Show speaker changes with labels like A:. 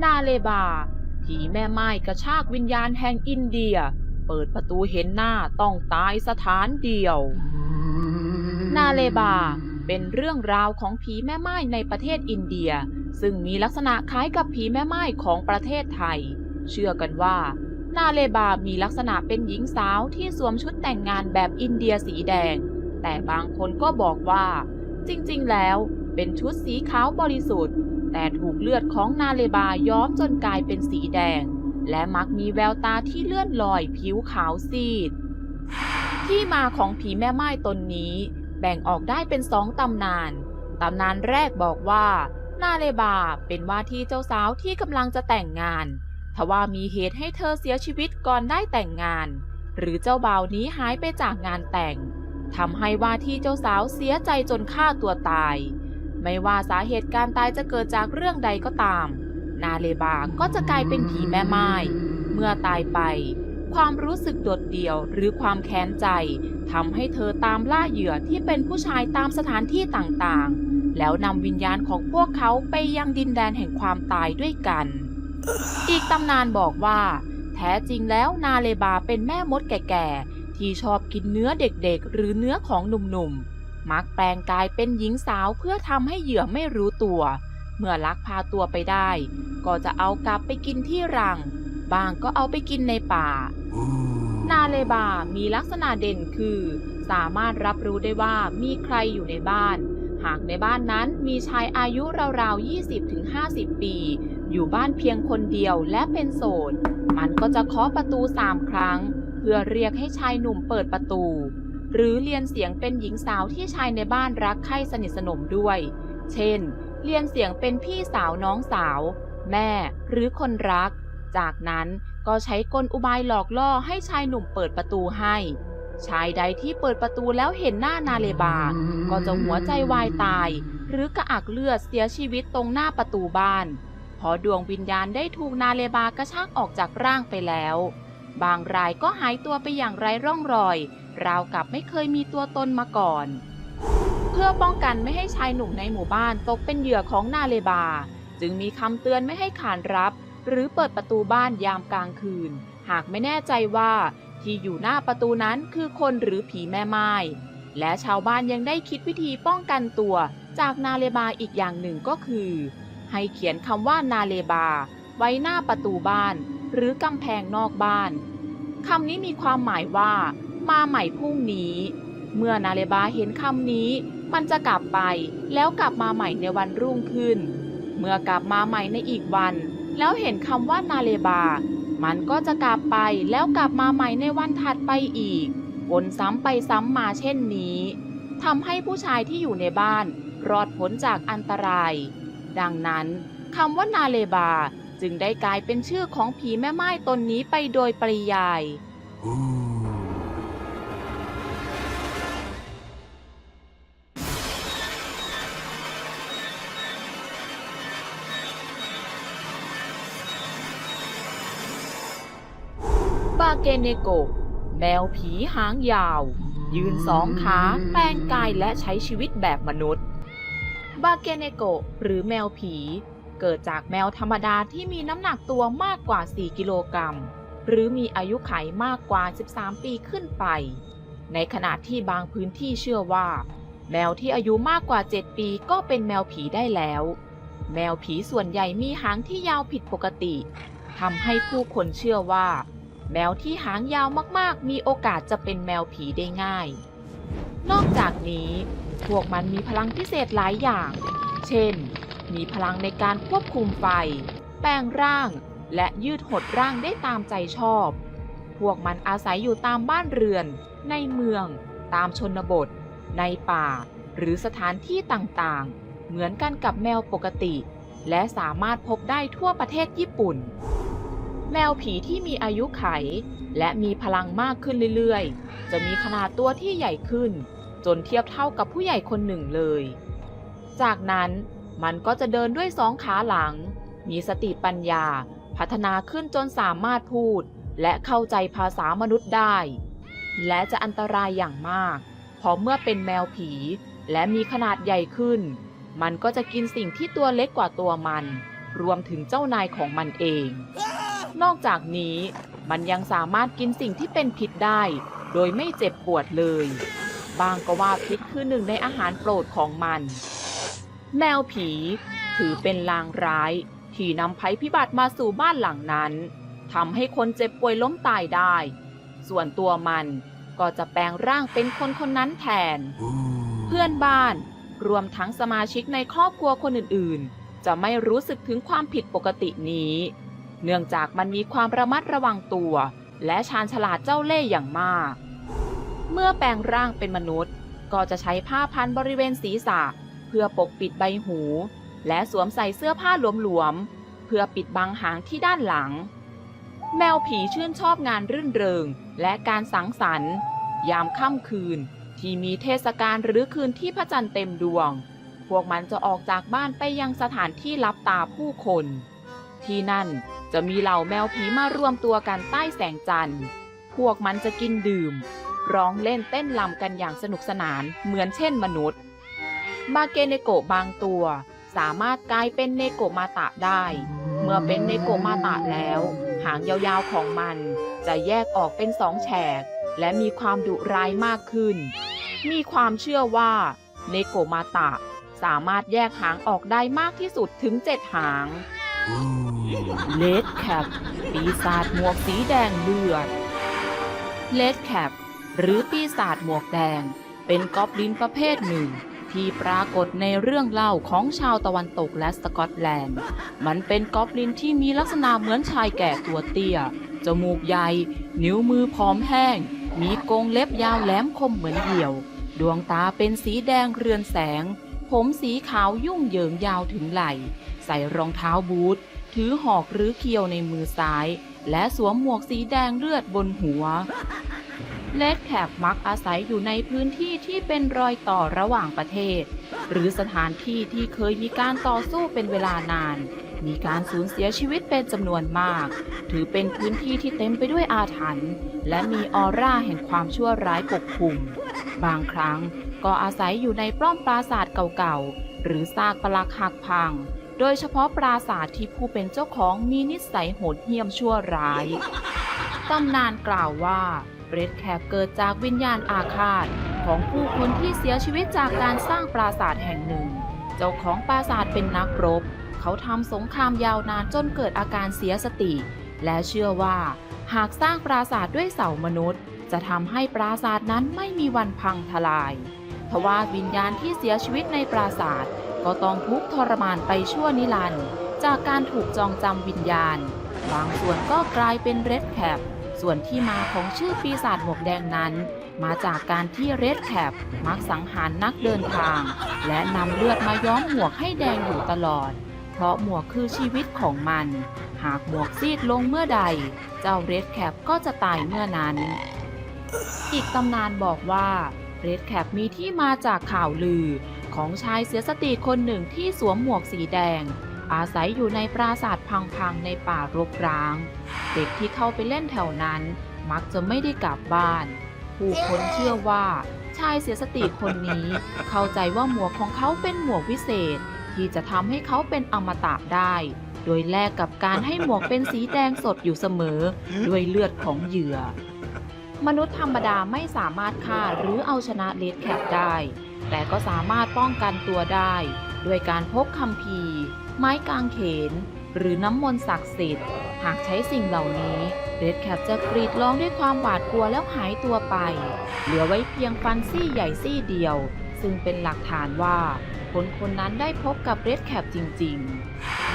A: นาเลบา ผีแม่ไม้กระชากวิญญาณแห่งอินเดีย เปิดประตูเห็นหน้าต้องตายสถานเดียว นาเลบาเป็นเรื่องราวของผีแม่ไม้ในประเทศอินเดีย ซึ่งมีลักษณะคล้ายกับผีแม่ไม้ของประเทศไทย เชื่อกันว่า นาเลบามีลักษณะเป็นหญิงสาวที่สวมชุดแต่งงานแบบอินเดียสีแดง แต่บางคนก็บอกว่า จริงๆ แล้วเป็นชุดสีขาวบริสุทธิ์ แต่ถูกเลือดของนาเลบาย้อมจนกลายเป็นสีแดง และมักมีแววตาที่เลื่อนลอยผิวขาวซีด ที่มาของผีแม่ไม้ตนนี้ แบ่งออกได้เป็นสองตำนาน ตำนานแรกบอกว่า นาเลบาเป็นว่าที่เจ้าสาวที่กำลังจะแต่งงาน ทว่ามีเหตุให้เธอเสียชีวิตก่อนได้แต่งงาน หรือเจ้าบ่าวนี้หายไปจากงานแต่งทำให้ว่าที่เจ้าสาวเสียใจจนฆ่าตัวตาย ไม่ว่าสาเหตุการตายจะเกิดจากเรื่องใดก็ตาม นาเลบาก็จะกลายเป็นผีแม่ไม้เมื่อตายไป ความรู้สึกโดดเดี่ยวหรือความแค้นใจทำให้เธอตามล่าเหยื่อที่เป็นผู้ชายตามสถานที่ต่างๆ แล้วนำวิญญาณของพวกเขาไปยังดินแดนแห่งความตายด้วยกัน อีกตำนานบอกว่า แท้จริงแล้วนาเลบาเป็นแม่มดแก่ๆที่ชอบกินเนื้อเด็กๆ หรือเนื้อของหนุ่มๆ มักแปลงกายเป็นหญิงสาวเพื่อทำให้เหยื่อไม่รู้ตัว เมื่อลักพาตัวไปได้ ก็จะเอากลับไปกินที่รัง บางก็เอาไปกินในป่า นาเลบา มีลักษณะเด่นคือ สามารถรับรู้ได้ว่ามีใครอยู่ในบ้าน หากในบ้านนั้นมีชายอายุราวๆ 20-50 ปี อยู่บ้านเพียงคนเดียวและเป็นโสด มันก็จะเคาะประตูสามครั้ง เพื่อเรียกให้ชายหนุ่มเปิดประตู หรือเรียนเสียงเป็นหญิงสาวที่ชายในบ้านรักใคร่สนิทสนมด้วย เช่น เรียนเสียงเป็นพี่สาวน้องสาว แม่หรือคนรัก จากนั้นก็ใช้กลอุบายหลอกล่อให้ชายหนุ่มเปิดประตูให้ ชายใดที่เปิดประตูแล้วเห็นหน้านาเลบา ก็จะหัวใจวายตาย หรือกระอักเลือดเสียชีวิตตรงหน้าประตูบ้านเพราะดวงวิญญาณได้ถูกนาเลบากระชากออกจากร่างไปแล้ว บางรายก็หายตัวไปอย่างไร้ร่องรอย ราวกับไม่เคยมีตัวตนมาก่อน เพื่อป้องกันไม่ให้ชายหนุ่มในหมู่บ้านตกเป็นเหยื่อของนาเลบา จึงมีคำเตือนไม่ให้ขานรับ หรือเปิดประตูบ้านยามกลางคืน หากไม่แน่ใจว่าที่อยู่หน้าประตูนั้นคือคนหรือผีแม่ไม้และชาวบ้านยังได้คิดวิธีป้องกันตัว จากนาเลบาอีกอย่างหนึ่งก็คือ ให้เขียนคำว่านาเลบา ไว้หน้าประตูบ้าน หรือกำแพงนอกบ้านคำนี้มีความหมายว่า มาใหม่พรุ่งนี้ เมื่อนาเลบาเห็นคำนี้ มันจะกลับไปแล้วกลับมาใหม่ในวันรุ่งขึ้น เมื่อกลับมาใหม่ในอีกวัน แล้วเห็นคำว่านาเลบา มันก็จะกลับไปแล้วกลับมาใหม่ในวันถัดไปอีกวนซ้ำไปซ้ำมาเช่นนี้ทำให้ผู้ชายที่อยู่ในบ้าน รอดพ้นจากอันตราย ดังนั้นคำว่านาเลบาจึงได้กลายเป็นชื่อของผีแม่ไม้ตนนี้ไปโดยปริยายบ เกเนโกแมวผีหางยาว ยืนสองขาแปลงกายและใช้ชีวิตแบบมนุษย์ บาเกเนโกหรือแมวผี เกิดจากแมวธรรมดาที่มีน้ำหนักตัวมากกว่า 4 กิโลกรัม หรือมีอายุไขมากกว่า 13 ปีขึ้นไป ในขณะที่บางพื้นที่เชื่อว่า แมวที่อายุมากกว่า 7 ปีก็เป็นแมวผีได้แล้ว แมวผีส่วนใหญ่มีหางที่ยาวผิดปกติทำให้ผู้คนเชื่อว่า แมวที่หางยาวมากๆ มีโอกาสจะเป็นแมวผีได้ง่าย นอกจากนี้ พวกมันมีพลังพิเศษหลายอย่าง เช่น มีพลังในการควบคุมไฟ แปลงร่าง และยืดหดร่างได้ตามใจชอบ พวกมันอาศัยอยู่ตามบ้านเรือน ในเมือง ตามชนบท ในป่า หรือสถานที่ต่างๆ เหมือนกันกับแมวปกติ และสามารถพบได้ทั่วประเทศญี่ปุ่น แมวผีที่มีอายุไข และมีพลังมากขึ้นเรื่อยๆ จะมีขนาดตัวที่ใหญ่ขึ้น จนเทียบเท่ากับผู้ใหญ่คนหนึ่งเลย จากนั้นมันก็จะเดินด้วยสองขาหลัง มีสติปัญญา พัฒนาขึ้นจนสามารถพูด และเข้าใจภาษามนุษย์ได้ และจะอันตรายอย่างมาก เพราะเมื่อเป็นแมวผี และมีขนาดใหญ่ขึ้น มันก็จะกินสิ่งที่ตัวเล็กกว่าตัวมัน รวมถึงเจ้านายของมันเอง นอกจากนี้มันยังสามารถกินสิ่งที่เป็นพิษได้ โดยไม่เจ็บปวดเลย บางก็ว่าพิษคือหนึ่งในอาหารโปรดของมัน แมวผี ถือเป็นลางร้าย ที่นำภัยพิบัติมาสู่บ้านหลังนั้นทำให้คนเจ็บป่วยล้มตายได้ ส่วนตัวมันก็จะแปลงร่างเป็นคนคนนั้นแทน เพื่อนบ้าน รวมทั้งสมาชิกในครอบครัวคนอื่นๆ จะไม่รู้สึกถึงความผิดปกตินี้ เนื่องจากมันมีความระมัดระวังตัว และชาญฉลาดเจ้าเล่ห์อย่างมาก เมื่อแปลงร่างเป็นมนุษย์ ก็จะใช้ผ้าพันบริเวณศีรษะ เพื่อปกปิดใบหู และสวมใส่เสื้อผ้าหลวมๆ เพื่อปิดบังหางที่ด้านหลัง แมวผีชื่นชอบงานรื่นเริง และการสังสรรค์ ยามค่ำคืนที่มีเทศกาลหรือคืนที่พระจันทร์เต็มดวง พวกมันจะออกจากบ้านไปยังสถานที่ลับตาผู้คน ที่นั่น จะมีเหล่าแมวผีมารวมตัวกันใต้แสงจันทร์ พวกมันจะกินดื่ม ร้องเล่นเต้นลำกันอย่างสนุกสนานเหมือนเช่นมนุษย์ มาเกเนโกะบางตัว สามารถกลายเป็นเนโกมาตะได้ เมื่อเป็นเนโกมาตะแล้ว หางยาวๆของมัน จะแยกออกเป็นสองแฉก และมีความดุร้ายมากขึ้น มีความเชื่อว่าเนโกมาตะ สามารถแยกหางออกได้มากที่สุดถึงเจ็ดหาง เลดแคปปีศาจหมวกสีแดงเลือดเลดแคปหรือปีศาจหมวกแดง เป็นกอบลินประเภทหนึ่ง ที่ปรากฏในเรื่องเล่าของชาวตะวันตกและสกอตแลนด์ มันเป็นกอบลินที่มีลักษณะเหมือนชายแก่ตัวเตี้ย จมูกใหญ่ นิ้วมือผอมแห้ง มีกรงเล็บยาวแหลมคมเหมือนเหี่ยว ดวงตาเป็นสีแดงเรือนแสง ผมสีขาวยุ่งเหยิงยาวถึงไหล่ ใส่รองเท้าบูท ถือหอกหรือเคียวในมือซ้าย และสวมหมวกสีแดงเลือดบนหัว เลดแคปมักอาศัยอยู่ในพื้นที่ที่เป็นรอยต่อระหว่างประเทศ หรือสถานที่ที่เคยมีการต่อสู้เป็นเวลานาน มีการสูญเสียชีวิตเป็นจำนวนมาก ถือเป็นพื้นที่ที่เต็มไปด้วยอาถรรพ์และมีออร่าแห่งความชั่วร้ายปกคลุม บางครั้งก็อาศัยอยู่ในปล้อมปราสาทเก่าๆหรือซากปรักหักพัง โดยเฉพาะปราสาทที่ผู้เป็นเจ้าของมีนิสัยโหดเหี้ยมชั่วร้าย ตำนานกล่าวว่าเรดแคปเกิดจากวิญญาณอาฆาตของผู้คนที่เสียชีวิตจากการสร้างปราสาทแห่งหนึ่ง เจ้าของปราสาทเป็นนักรบ เขาทำสงครามยาวนานจนเกิดอาการเสียสติ และเชื่อว่า หากสร้างปราสาทด้วยเสามนุษย์ จะทำให้ปราสาทนั้นไม่มีวันพังทลาย ทว่าวิญญาณที่เสียชีวิตในปราสาท ก็ต้องทุกข์ทรมานไปชั่วนิรันดร์จากการถูกจองจำวิญญาณ บางส่วนก็กลายเป็นเรดแคปส่วนที่มาของชื่อปีศาจหมวกแดงนั้น มาจากการที่เรดแคปมักสังหารนักเดินทาง และนำเลือดมาย้อมหมวกให้แดงอยู่ตลอด เพราะหมวกคือชีวิตของมัน หากหมวกซีดลงเมื่อใด เจ้าเรดแคปก็จะตายเมื่อนั้น อีกตำนานบอกว่า เรดแคปมีที่มาจากข่าวลือ ของชายเสียสติคนหนึ่งที่สวมหมวกสีแดง อาศัยอยู่ในปราสาทพังๆในป่ารกร้าง เด็กที่เข้าไปเล่นแถวนั้น มักจะไม่ได้กลับบ้าน ผู้คนเชื่อว่า ชายเสียสติคนนี้ เข้าใจว่าหมวกของเขาเป็นหมวกวิเศษ ที่จะทำให้เขาเป็นอมตะได้ โดยแลกกับการให้หมวกเป็นสีแดงสดอยู่เสมอ ด้วยเลือดของเหยื่อ มนุษย์ธรรมดาไม่สามารถฆ่าหรือเอาชนะเลดแคปได้ แต่ก็สามารถป้องกันตัวได้ด้วยการพกคัมภีร์ไม้กางเขน หรือน้ำมนต์ศักดิ์สิทธิ์ หากใช้สิ่งเหล่านี้เรดแคปจะกรีดร้องด้วยความหวาดกลัวแล้วหายตัวไป เหลือไว้เพียงฟันซี่ใหญ่ซี่เดียว ซึ่งเป็นหลักฐานว่าคนคนนั้นได้พบกับเรดแคปจริง ๆ